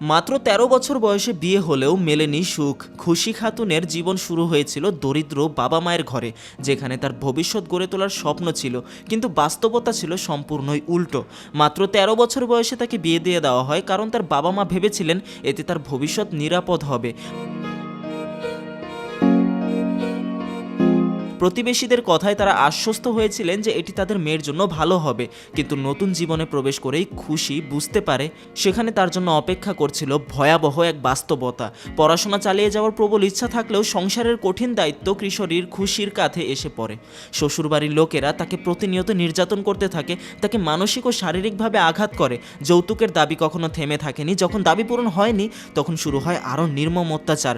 মাত্র ১৩ বছর বয়সে বিয়ে হলেও মেলেনি সুখ। খুশি খাতুনের জীবন শুরু হয়েছিল দরিদ্র বাবা মায়ের ঘরে, যেখানে তার ভবিষ্যৎ গড়ে তোলার স্বপ্ন ছিল, কিন্তু বাস্তবতা ছিল সম্পূর্ণই উল্টো। মাত্র ১৩ বছর বয়সে তাকে বিয়ে দিয়ে দেওয়া হয় কারণ তার বাবা মা ভেবেছিলেন এতে তার ভবিষ্যৎ নিরাপদ হবে। প্রতিবেশীদের কথায় তারা আশ্বস্ত হয়েছিলেন যে এটি তাদের মেয়ের জন্য ভালো হবে। কিন্তু নতুন জীবনে প্রবেশ করেই খুশি বুঝতে পারে, সেখানে তার জন্য অপেক্ষা করছিল ভয়াবহ এক বাস্তবতা। পড়াশোনা চালিয়ে যাওয়ার প্রবল ইচ্ছা থাকলেও সংসারের কঠিন দায়িত্ব কিশোরীর খুশির কাঁধে এসে পড়ে। শ্বশুরবাড়ির লোকেরা তাকে প্রতিনিয়ত নির্যাতন করতে থাকে, তাকে মানসিক ও শারীরিকভাবে আঘাত করে। যৌতুকের দাবি কখনো থেমে থাকেনি, যখন দাবি পূরণ হয়নি, তখন শুরু হয় আরও নির্মম অত্যাচার।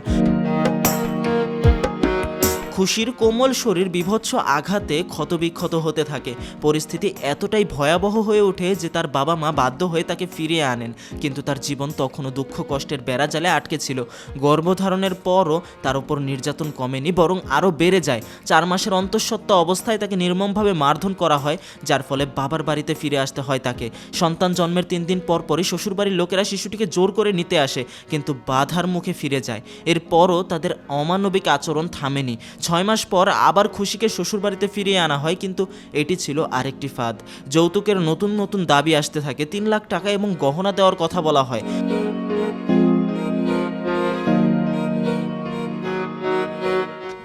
খুশির কোমল শরীর বিভৎস আঘাতে ক্ষতবিক্ষত হতে থাকে। পরিস্থিতি এতটাই ভয়াবহ হয়ে ওঠে যে তার বাবা মা বাধ্য হয়ে তাকে ফিরিয়ে আনেন। কিন্তু তার জীবন তখনও দুঃখ কষ্টের বেড়াজালে আটকে ছিল। গর্ভধারণের পরও তার উপর নির্যাতন কমেনি, বরং আরও বেড়ে যায়। চার মাসের অন্তঃসত্ত্বা অবস্থায় তাকে নির্মমভাবে মারধন করা হয়, যার ফলে বাবার বাড়িতে ফিরে আসতে হয় তাকে। সন্তান জন্মের তিন দিন পর পরই শ্বশুরবাড়ির লোকেরা শিশুটিকে জোর করে নিতে আসে, কিন্তু বাধার মুখে ফিরে যায়। এরপরও তাদের অমানবিক আচরণ থামেনি। ছয় মাস পর আবার খুশিকে শ্বশুরবাড়িতে ফিরিয়ে আনা হয়, কিন্তু এটি ছিল আরেকটি ফাঁদ। যৌতুকের নতুন নতুন দাবি আসতে থাকে, তিন লাখ টাকা এবং গহনা দেওয়ার কথা বলা হয়।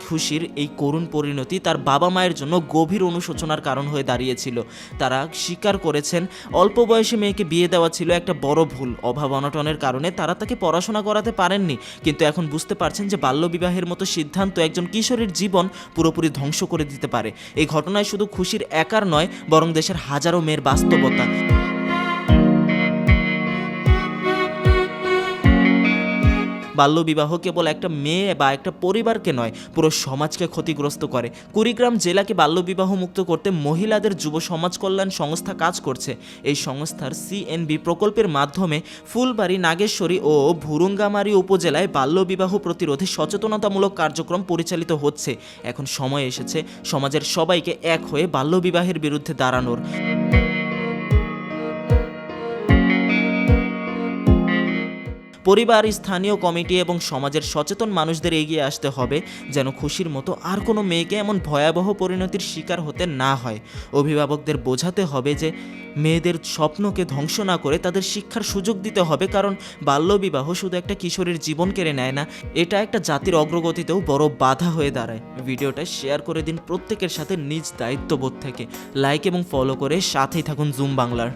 খুশির এই করুণ পরিণতি তার বাবা মায়ের জন্য গভীর অনুশোচনার কারণ হয়ে দাঁড়িয়েছিল। তারা স্বীকার করেছেন, অল্প বয়সে মেয়েকে বিয়ে দেওয়া ছিল একটা বড় ভুল। অভাব অনটনের কারণে তারা তাকে পড়াশোনা করাতে পারেননি। কিন্তু এখন বুঝতে পারছেন যে বাল্যবিবাহের মতো সিদ্ধান্ত একজন কিশোরীর জীবন পুরোপুরি ধ্বংস করে দিতে পারে। এই ঘটনায় শুধু খুশির একার নয়, বরং দেশের হাজারো মেয়ের বাস্তবতা। বাল্যবিবাহ কেবল একটা মেয়ে বা একটা পরিবারকে নয়, পুরো সমাজকে ক্ষতিগ্রস্ত করে। কুড়িগ্রাম জেলাকে বাল্যবিবাহ মুক্ত করতে মহিলাদের যুব সমাজ কল্যাণ সংস্থা কাজ করছে। এই সংস্থার সিএনবি প্রকল্পের মাধ্যমে ফুলবাড়ি, নাগেশ্বরী ও ভুরুঙ্গামারি উপজেলায় বাল্যবিবাহ প্রতিরোধে সচেতনতামূলক কার্যক্রম পরিচালিত হচ্ছে। এখন সময় এসেছে সমাজের সবাইকে এক হয়ে বাল্যবিবাহের বিরুদ্ধে দাঁড়ানোর। পরিবার, স্থানীয় কমিটি এবং সমাজের সচেতন মানুষদের এগিয়ে আসতে হবে যেন খুশির মতো আর কোনো মেয়েকে এমন ভয়াবহ পরিণতির শিকার হতে না হয়। অভিভাবকদের বোঝাতে হবে যে মেয়েদের স্বপ্নকে ধ্বংস না করে তাদের শিক্ষার সুযোগ দিতে হবে কারণ বাল্যবিবাহ শুধু একটা কিশোরীর জীবন কেড়ে নেয় না, এটা একটা জাতির অগ্রগতিতেও বড় বাধা হয়ে দাঁড়ায়। ভিডিওটা শেয়ার করে দিন প্রত্যেকের সাথে নিজ দায়িত্ববোধ থেকে। লাইক এবং ফলো করে সাথেই থাকুন জুম বাংলার।